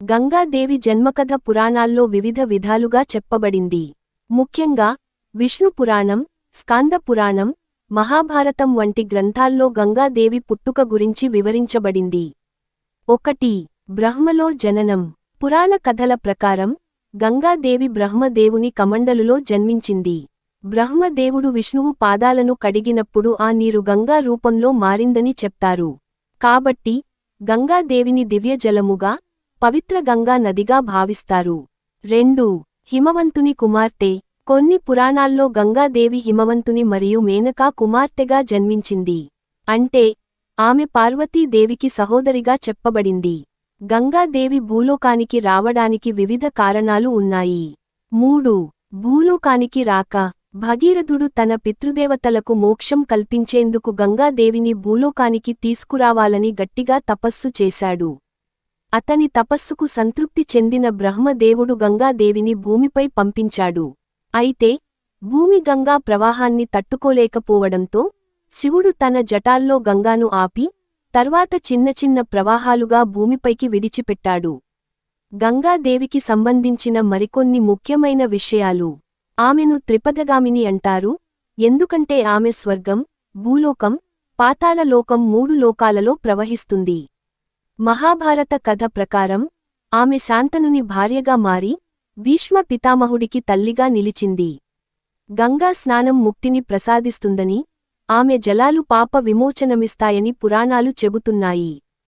గంగాదేవి జన్మకథ పురాణాల్లో వివిధ విధాలుగా చెప్పబడింది. ముఖ్యంగా విష్ణు పురాణం స్కాంద పురాణం మహాభారతం వంటి గ్రంథాల్లో గంగాదేవి పుట్టుక గురించి వివరించబడింది. ఒకటి బ్రహ్మలో జననం. పురాణ కథల ప్రకారం గంగాదేవి బ్రహ్మదేవుని కమండలులో జన్మించింది. బ్రహ్మదేవుడు విష్ణువు పాదాలను కడిగినప్పుడు ఆ నీరు గంగా రూపంలో మారిందని చెప్తారు. కాబట్టి గంగాదేవిని దివ్యజలముగా పవిత్ర గంగా నదిగా భావిస్తారు. రెండు. హిమవంతుని కుమార్తె. కొన్ని పురాణాల్లో గంగాదేవి హిమవంతుని మరియు మేనకా కుమార్తెగా జన్మించింది. అంటే ఆమె పార్వతీదేవికి సహోదరిగా చెప్పబడింది. గంగాదేవి భూలోకానికి రావడానికి వివిధ కారణాలు ఉన్నాయి. మూడు. భూలోకానికి రాక భగీరథుడు తన పితృదేవతలకు మోక్షం కల్పించేందుకు గంగాదేవిని భూలోకానికి తీసుకురావాలని గట్టిగా తపస్సు చేశాడు. అతని తపస్సుకు సంతృప్తి చెందిన బ్రహ్మదేవుడు గంగాదేవిని భూమిపై పంపించాడు. అయితే భూమి గంగా ప్రవాహాన్ని తట్టుకోలేకపోవడంతో శివుడు తన జటాల్లో గంగాను ఆపి తర్వాత చిన్న చిన్న ప్రవాహాలుగా భూమిపైకి విడిచిపెట్టాడు. గంగాదేవికి సంబంధించిన మరికొన్ని ముఖ్యమైన విషయాలు. ఆమెను త్రిపదగామిని అంటారు. ఎందుకంటే ఆమె స్వర్గం భూలోకం పాతాళలోకం మూడు లోకాలలో ప్రవహిస్తుంది. మహాభారత కథ ప్రకారం ఆమె శాంతనుని భార్యగా మారి భీష్మ పితామహుడికి తల్లిగా నిలిచింది. గంగా స్నానం ముక్తిని ప్రసాదిస్తుందని ఆమె జలాలు పాప విమోచనమిస్తాయని పురాణాలు చెబుతున్నాయి.